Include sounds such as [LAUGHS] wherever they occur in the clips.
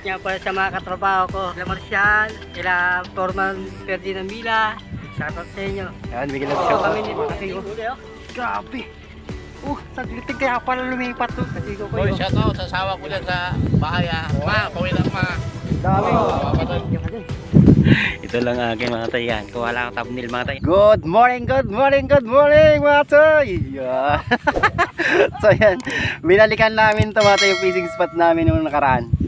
Shoutout nga pala sa mga katrabaho ko. Sila Marcial, sila Forman Ferdinand Mila. Shoutout sa inyo. Yan, bigyan lang So shout kami out. ni Kasi ko. Grabe. Uh, saglitig kaya pala lumipat to. Kasi ko kayo. shout out sa asawa ko dyan sa bahay ah. Ma, pawin lang ma. Dami. [LAUGHS] Ito lang aking mga tay yan. Kung wala kang thumbnail mga tay. Good morning, good morning, good morning mga toy! Yeah. [LAUGHS] so yan, binalikan namin to mga toy, yung fishing spot namin nung nakaraan.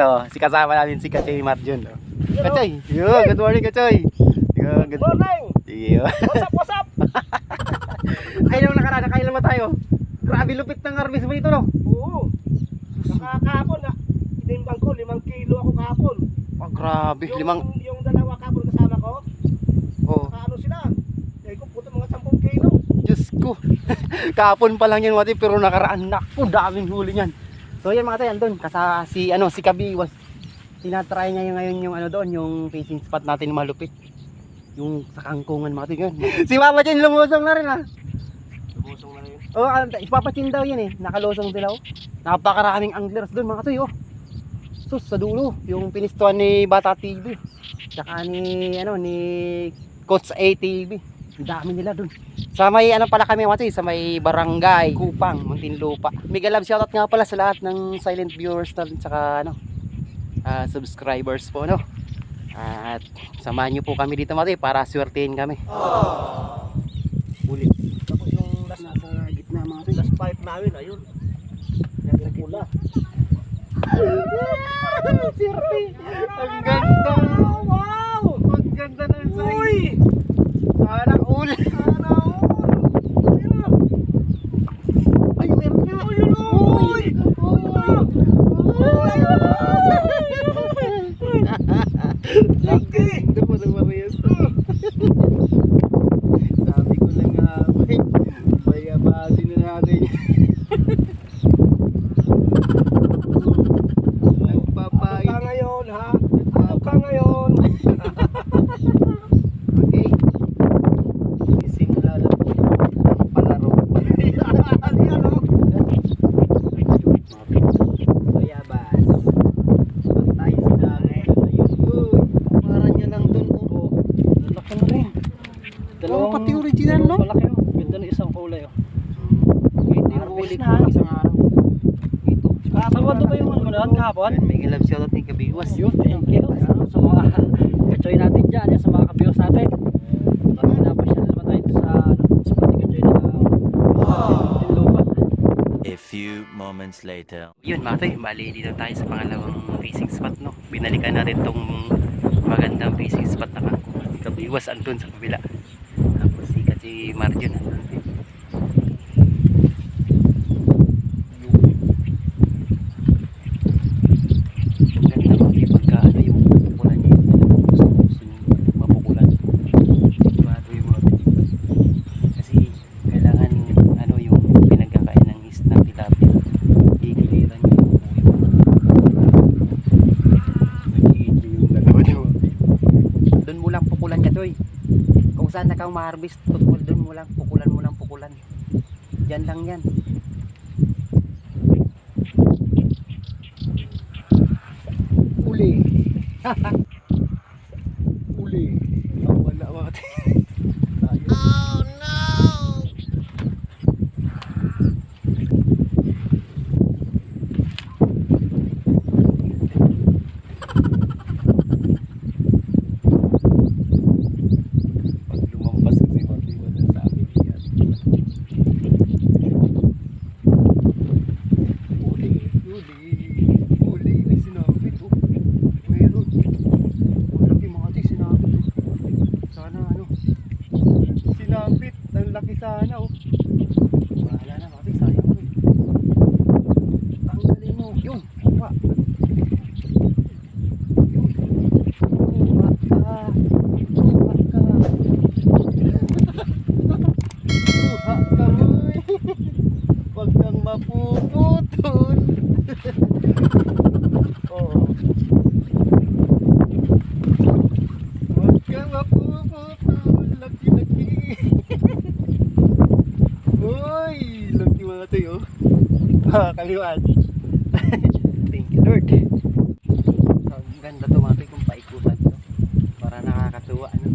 Ito, si kasama namin si Kachoy Marjun. Oh. Kachoy! Yo, good morning Kachoy! Yo, good Morning! Yo. What's up, what's up? [LAUGHS] Ay, nung nakaraan, ba tayo? Grabe lupit ng harvest mo dito, no? Oo. Nakakahapon na. Tinimbang ko, limang kilo ako kahapon. Oh, grabe, Yung, limang... yung dalawa kahapon kasama ko, Oh, nakaano sila. Eh, ko puto mga 10 kilo. Diyos ko. [LAUGHS] Kahapon pa lang yan, mga toy, pero nakaraan, naku, daming huli niyan. So yan mga tayo, andun, kasa si, ano, si Kabiwas. Tinatry niya yung ngayon yung ano doon, yung fishing spot natin na malupit. Yung sa kangkungan mga tayo, yun. [LAUGHS] si Papa Chin lumusong na rin ah. Lumusong na yun. Oh, si Papa Chin daw yan eh, nakalusong sila oh. Napakaraming anglers doon mga tayo oh. Sus, sa dulo, yung pinistuan ni Bata TV. Tsaka ni, ano, ni Coach ATV. Ang dami nila doon. Sa may ano pala kami tayo, sa may barangay, Kupang, Muntinlupa. Mega love shoutout nga pala sa lahat ng silent viewers na tsaka ano, ah, subscribers po no. At samahan niyo po kami dito tayo para swertein kami. Ulit. Tapos yung last, Nasa gitna mga tayo. last pipe namin, ayun. Yung pula. Ang ganda! Wow! Ang ganda ng size! Sana all! Sana Ay, meron nga! Uy! Uy! Laki! [LAUGHS] Ganda mo ng Marias Sabi ko lang nga, may, may abasin na natin. Nagpapay. Ano ka ngayon, ha? Ano ka ngayon? Okay. Sisimula na po ang palaro. Yan, oh. Bayabas. Pantay sila. Ayun. Uy, Parang niya lang dun. Oh. Laki na rin. Oh, pati original, no? Malaki, oh. Ganda ng isang kulay, oh. Na. ko isang araw. Ito. Sabado ba yung ano doon kahapon? May love shoutout ni Kabiwas. Yun, thank you. Sa mga kachoy natin dyan, yan, sa mga kabiyos natin. Tayo ano, na Tinlupa. A few moments later. Yun mga tay, bali dito tayo sa pangalawang fishing spot no. Binalikan natin tong magandang fishing spot na Kabiwas andun sa kabila. Tapos si Kachi Marjun andun din. Ganda mga tay, pagka ano yung pupulan niya yung talagang gusto yung mapupulan. Sigurado yung mga tay. Kasi kailangan ano yung pinagkakain ng isda ng tilapia. Igiliran niyo yung buhay mo. Nag-iinyo yung dalawa niyo. Doon mo lang pukulan ka, Toy. Kung saan na kang ma-harvest, tukul doon mo lang, pukulan mo lang pukulan. Yan lang yan. Uli. [LAUGHS] Ah, wala mga Oh no! Pag lumampas kasi mati mo sa amin yan. Uli, uli, uli, may sinapit oh. Meron. Ang laki mga ati, sinapit oh. Sana ano, sinapit, ang laki sana oh. Bahala na mga ati, sayang ko eh. Tanggalin mo, yun, kuha. Yun. Kuha ka. Kuha ka. Kuha ka moy. Huwag kang mapuputol. oh. Huwag kang mapuputol. Laki-laki. Kaliwas. [LAUGHS] Thank you Lord. So, ang ganda to mga toy kung paikutan to. Para nakakatuwa ano.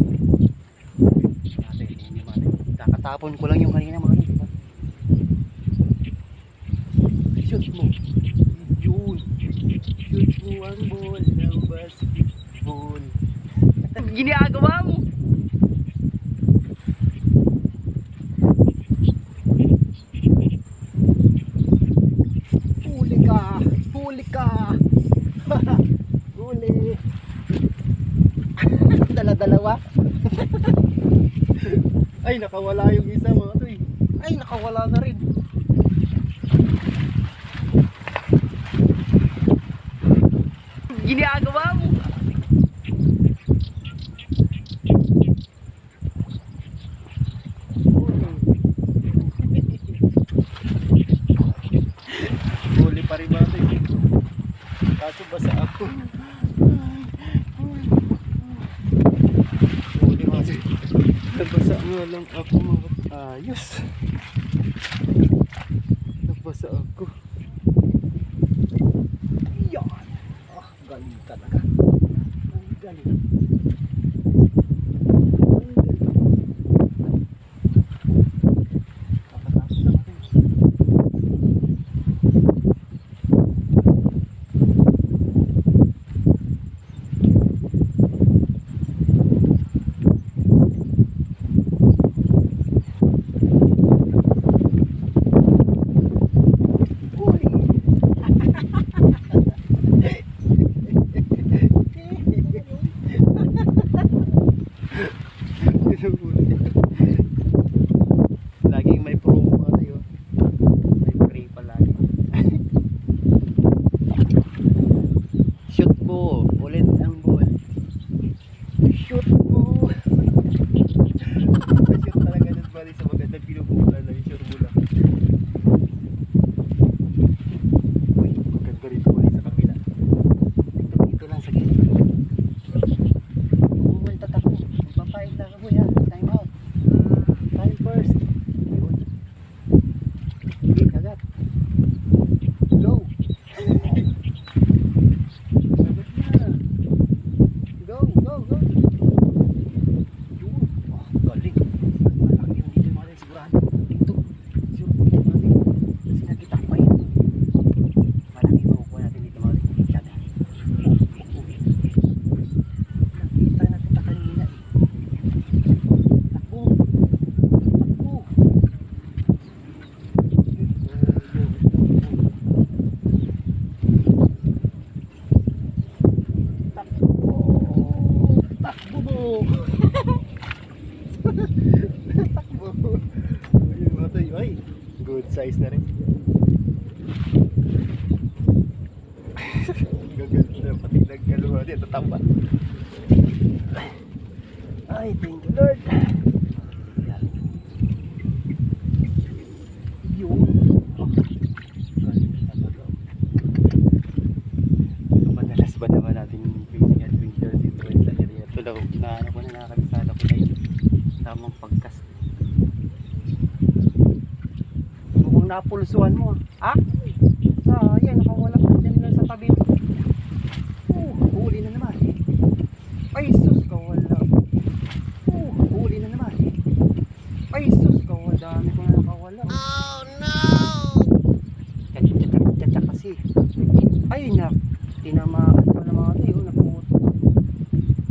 Kakatapon ko lang yung kanina mga. Diba? Shoot mo. Yun. Shoot mo ang ball ng basketball. Ginagawa mo. Huli ka! Huli ka! Huli! Dala-dalawa? Ay, nakawala yung isa mga to eh. Ay, nakawala na rin. Ginagawa mo. Huli pa rin mga to eh. Kaso basa ako. Huli mga to eh. Nga lang ako mga ayos. Inaano ko na nakakabisada ko na yung tamang pagkast. Mukhang napulsuhan mo. Ah? Sayang, nakawala ka dyan lang sa tabi mo. Oh, huli na naman. Ay, sus, kawala. Oh, huli na naman. Ay, sus, kawala. Dami ko na nakawala. Oh, no! Tiyatsa kasi. Ay, na. Tinamaan pa na mga tayo. Naputo.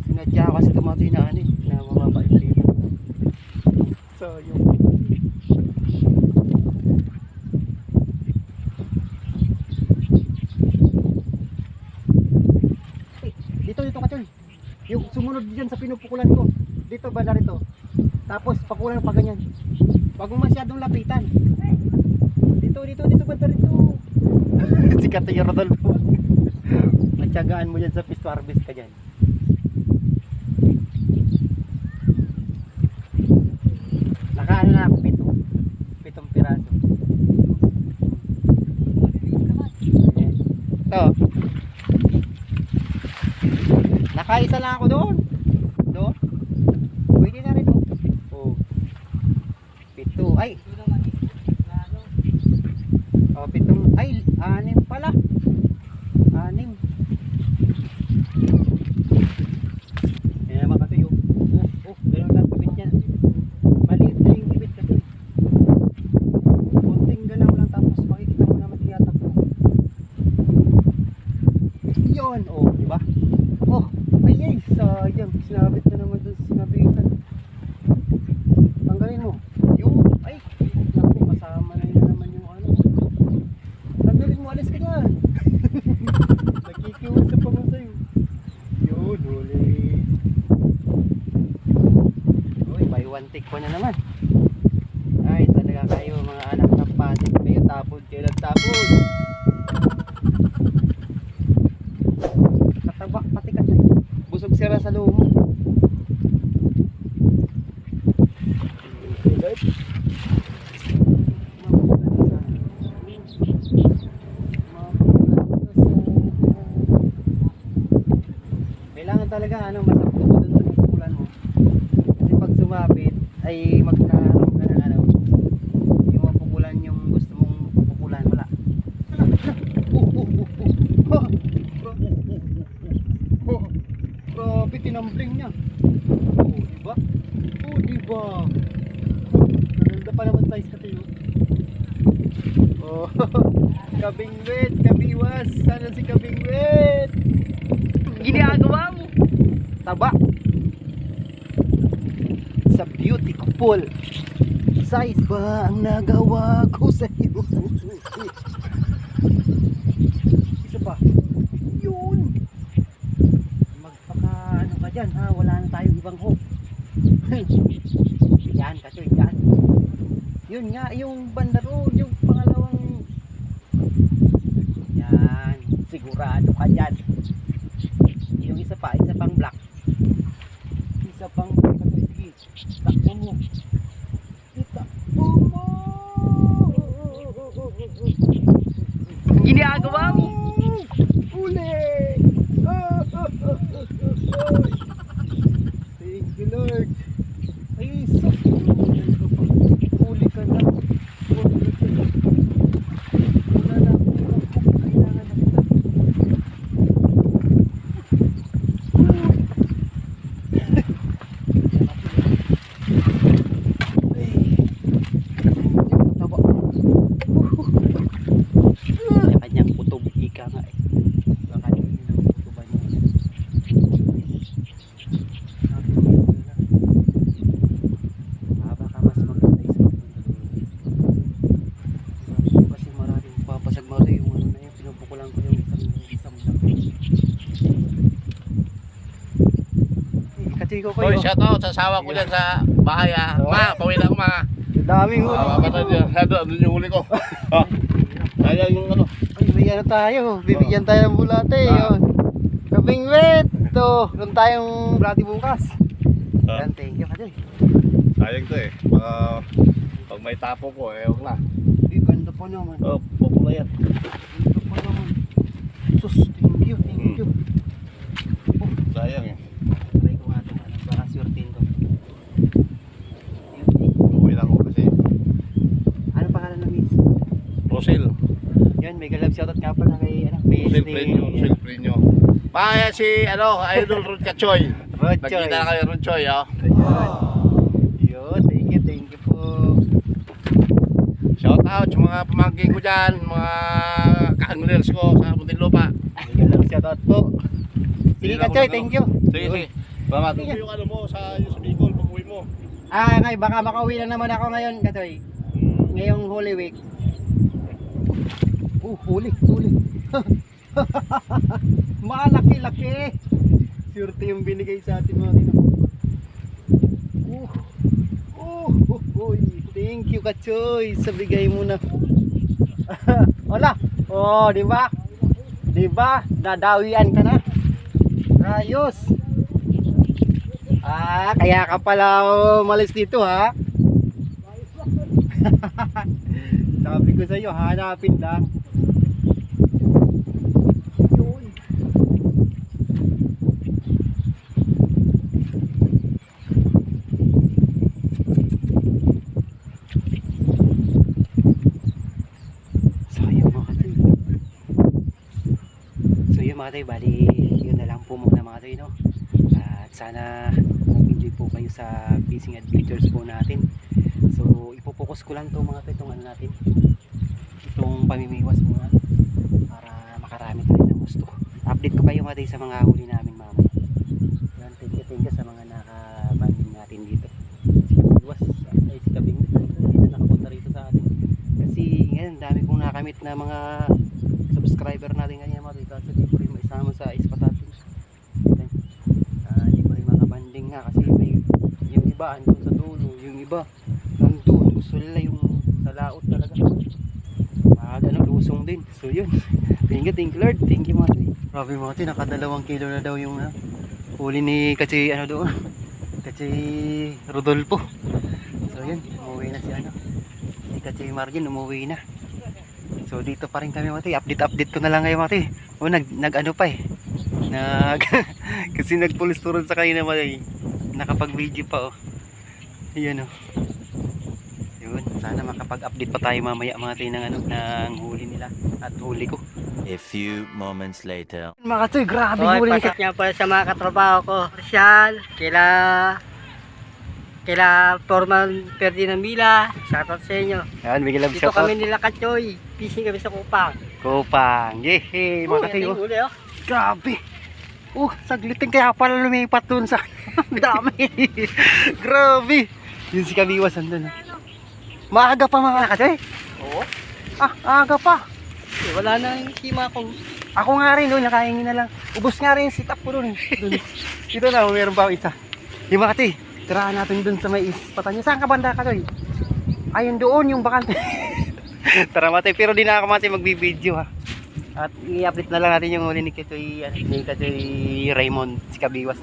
Sinadya kasi tumato na ano eh. Na mababa yung dito. So, yung... Eh, Dito, dito ka, Choy. Yung sumunod dyan sa pinupukulan ko. Dito, banda rito. Tapos, pakulan pa ganyan. Huwag mo masyadong lapitan. Dito, dito, dito, banda rito. [LAUGHS] Sikat na yung Rodolfo. [LAUGHS] Matyagaan mo dyan sa fish to harvest ka dyan. Nakaano na pito. Pitong piraso. Ito. Nakaisa lang ako doon. Doon. Pwede na rin oh. Oh. Pito. Ay. Oh, pitong. Ay, anim pala. Yun, oh, di ba? Oh, ay ay, sayang. Sinabit na naman doon sa sinabitan. Tanggalin mo. Yun, ay. Naku, kasama na yun naman yung ano. Tanggalin mo, alis ka dyan. Nakikiusap pa mo sa'yo. Yun, huli. Uy, na naman. Ay, talaga kayo mga anak ng pasit. Kayo tapod, kayo nagtapod. Katabak pati ka Busog sira sa loob mo. Kailangan talaga ano, masakto mo dun sa pupulan mo. Kasi pag sumabit ay magkaroon ka ng ano, yung mapupulan yung gusto mong pupulan, wala. Grabe, tinambling niya. Oh, di ba? Oh, di ba? Maganda pa naman size ka tayo. Oh, [LAUGHS] kabingwit, kabiwas. Sana si kabingwit. Ginagawa mo. Taba. Sa couple. Size ba ang nagawa ko sa iyo? Isa pa. Yun. Magpaka ano ka dyan ha. Wala na tayong ibang hope. [LAUGHS] yan kachoy, yan. Yun nga, yung banda yung pangalawang yan, sigurado ka dyan. Yung isa pa, isa pang black. Isa pang black kachoy, sige. Takbo mo. Itakbo mo. Ginagawa mo. Uli! Thank you, Lord. Ay, so Huli ka na. Huli ka na. Wala na akong ibang hook. Kailangan na kita. Ay. Taba. Kanya-kanyang kutob ika nga eh. Baka yun yung kutuban niya. Ah, baka mas maganda isa Kasi maraming papasag mo yung ano na yun, pinupukulan ko yung isang isang Katoy ko Hoy, kayo. shout out sa asawa ko dyan sa bahay ah. Ma, pawin ako ma. Daming huli. Ah, patay dyan. [LAUGHS] Ano, ano yung huli ko? [LAUGHS] Ah, Sayang yung ano. May ano tayo. Bibigyan tayo ng bulate. Ah. Yun. Kabing wet. Ito. Meron tayong bulate bukas. Ah. Yan, thank you kasi. Sayang to eh. Baka pag may tapo ko, eh, huwag na. Ay, ganda pa naman. Oh, pupula yan. Ganda pa naman. Sus, thank you, thank Hmm. you. Sayang eh. Try ko nga itong ano, ko. Uwi lang ako kasi. Ano pangalan ng miss? Rosil. Yan, may galab shoutout nga pala kay ano, miss Rosil Prenyo. Rosil Prenyo. Paya si, ano, Idol Rod Kachoy. Rochoy. Nagkita na kayo Rod Choy, oh. Ayan. Yun, thank you, thank you po. Shout out sa mga pamangking ko dyan, mga ka-anglers ko sa Muntinlupa. Galab shoutout po. Sige ka, Choy, thank you. Sige, sige. Salamat. Ito yung ano mo sa, yung sa Bicol, pag-uwi mo. Ah, ngay, baka makauwi na naman ako ngayon, Katoy. Ngayong Holy Week. Oh, huli, huli. [LAUGHS] Malaki-laki. Surte yung binigay sa atin mga tino. Oh, oh, oh, oh, thank you Kachoy sa bigay mo na. [LAUGHS] Wala. Oh, di ba? Di ba? Nadawian ka na. Ayos. Ah, kaya ka pala umalis dito ha. [LAUGHS] Sabi ko sa iyo, hanapin lang. Yun. Sayang mga katoy. So yun mga katoy, bali yun na lang po muna mga katoy no. At sana mag-enjoy po kayo sa fishing adventures po natin. So ipopokus ko lang to mga katoy itong ano natin. Itong pamimiwas muna para makarami tayo ng gusto. Update ko kayo mga tayo sa mga huli namin mamaya. Yan, thank you, thank you sa mga nakabanding natin dito. Kabiwas, ay si Kabing, hindi na nakapunta rito sa atin. Kasi ngayon, dami kong nakamit na mga subscriber natin ngayon mga tayo. Kasi maisama sa ispatatin. Ah, di ko rin makabanding nga kasi may yung iba andun sa dulo, yung iba nandun, gusto nila yung sa laot talaga. Ah, ano, lusong din. So yun. [LAUGHS] Thank you, thank you Lord. Thank you tayo. Grabe tayo, nakadalawang kilo na daw yung ah, huli ni kasi ano doon. [LAUGHS] Kasi Rodolfo. So yun, umuwi na si ano. Si kasi Margin umuwi na. So dito pa rin kami tayo. Update update ko na lang ngayon tayo. O nag, nag ano pa eh. Nag [LAUGHS] kasi nag-police turon sa kanina mga tayo. Nakapag-video pa oh. Ayan oh. Yun, sana makapag-update pa tayo mamaya mga tayo ng ano, ng huli nila at huli ko. A few moments later. Mga toy, grabe Okay, huli pasok niya pala sa mga katrabaho ko. Rizal, kila kila Forman Ferdinand Mila, shoutout sa inyo. Yan, bigyan lang Dito kami nila Katyoy, fishing kami sa Kupang. Kupang. Yehey, mga ating huli, oh. Grabe. Oh, saglitin kaya pala lumipat dun sa [LAUGHS] dami. [LAUGHS] Grabe. Yun si Kabiwas andun. Maaga pa mga kasi. Oo. Ah, aga pa. Eh, Wala na yung sima kong Ako nga rin doon, nakahingi na lang. Ubus nga rin yung sit up ko doon. Doon. Dito na, meron pa isa. Di ba kati? Tirahan natin doon sa may ispatan niya. Saan ka banda ka doy? Ayun doon, yung bakante. [LAUGHS] Tara mati, pero di na ako mati magbibideo ha. At i-update na lang natin yung huli ni Katoy, ano, ni Katoy Raymond, si Kabiwas.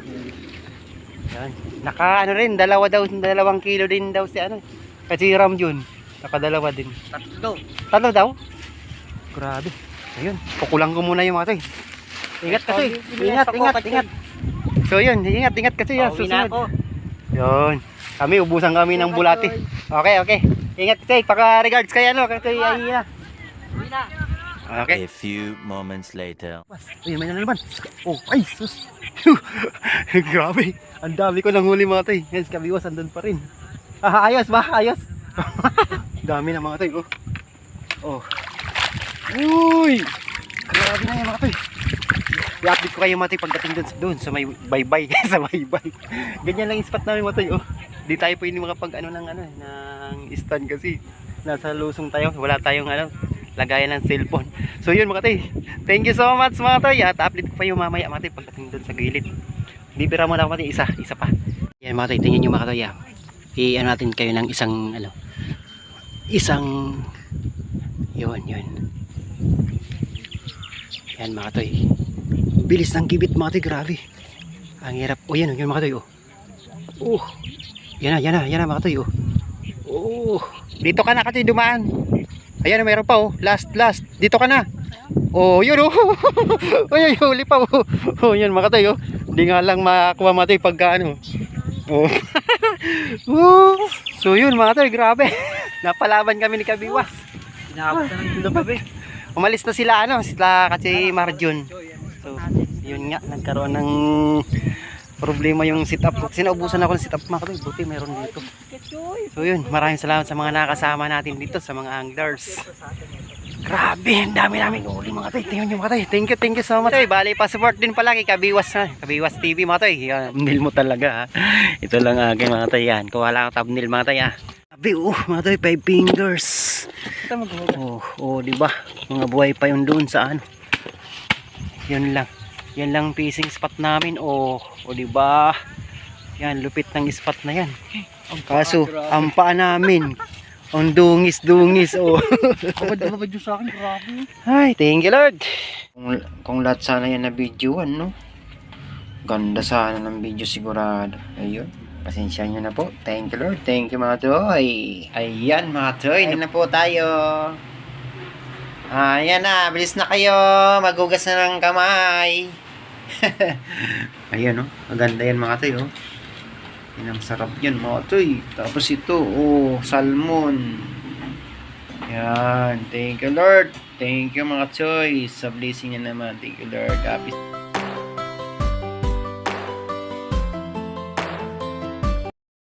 Yan. Naka ano rin, dalawa daw, dalawang kilo din daw si ano. Kasi Ram yun. Nakadalawa din. tatlo. Talo daw? Grabe. Ayun, kukulang ko muna yung to. eh. Ingat kasi. Ingat, ingat, ingat. So yun, ingat, ingat kasi yan. Susunod. Yun. Kami, ubusan kami ng bulati. Okay, okay. Ingat kasi. Paka-regards kay ano, kay na. Okay. A few moments later. Ayun, may na naman. Oh, ay, sus. [LAUGHS] Grabe. Ang dami ko nang huli mga eh. Yes, kabiwas, andun pa rin. Ah, ayos ba? Ayos. [LAUGHS] dami na mga to. Oh. oh. Uy! Grabe na yung mga eh. I-update ko kayo mga to pagdating dun, dun sa may bye-bye. [LAUGHS] sa bye-bye. Ganyan lang yung spot namin mga to. Oh. Di tayo pwede makapag ano ng ano, ng stand kasi nasa lusong tayo. Wala tayong ano, lagayan ng cellphone. So yun mga tay. Thank you so much mga tay. At update ko pa yung mamaya mga tay pagdating doon sa gilid. Bibira mo na ako. Isa, isa pa. Yan mga tay. Tingnan nyo mga tay. ah. I-ano natin kayo ng isang ano. Isang yun, yun. Yan mga tay. Bilis ng gibit mga tay. Grabe. Ang hirap. O yan, yun mga tay. Oh. Oh. Yan na, yan na, yan na mga tay. Oh. Oh. Dito ka na kasi dumaan. Ayan, meron pa oh. Last, last. Dito ka na. Oh, yun oh. [LAUGHS] Ay, ay, huli pa oh. Oh, yan mga tayo. Hindi nga lang makakuha mga tayo pagka ano. Oh. [LAUGHS] oh. So yun mga tayo, grabe. [LAUGHS] Napalaban kami ni Kabiwas. Inaabot na ng dulo gabi. Umalis na sila ano, sila kasi Marjun. So, yun nga, nagkaroon ng problema yung sit up. Kasi naubusan ako ng sit up mga tayo. Buti meron dito. So yun, maraming salamat sa mga nakasama natin dito, sa mga anglers. Grabe, ang dami namin uli mga tay. Tingnan nyo mga tay. Thank you, thank you so much. Tay, bali pa support din pala kay Kabiwas ha. Kabiwas TV mga tay. Thumbnail mo talaga ha. Ito lang aking mga tay yan. Kuha lang ang thumbnail mga tay ha. Grabe oh, mga tay, five fingers. Ito maghuhugas. Oh, oh, di ba? Mga buhay pa yun doon sa ano. Yun lang. Yan lang fishing spot namin. Oh, oh di ba? Yan, lupit ng spot na yan. Kaso, ang paa namin, ang dungis-dungis, oh. [LAUGHS] Kabad-kabad yung sa akin, grabe. Ay, thank you Lord. Kung, kung lahat sana yan na videoan, no? Ganda sana ng video sigurado. Ayun. Pasensya nyo na po. Thank you Lord. Thank you mga toy. Ayan mga toy. na po tayo. Ayan na. Bilis na kayo. Magugas na ng kamay. [LAUGHS] Ayan oh. Maganda yan mga toy oh. Yan ang sarap yan mga toy. Tapos ito oh. Salmon. Yan. Thank you Lord. Thank you mga toy. Sa blessing niya naman. Thank you Lord. Happy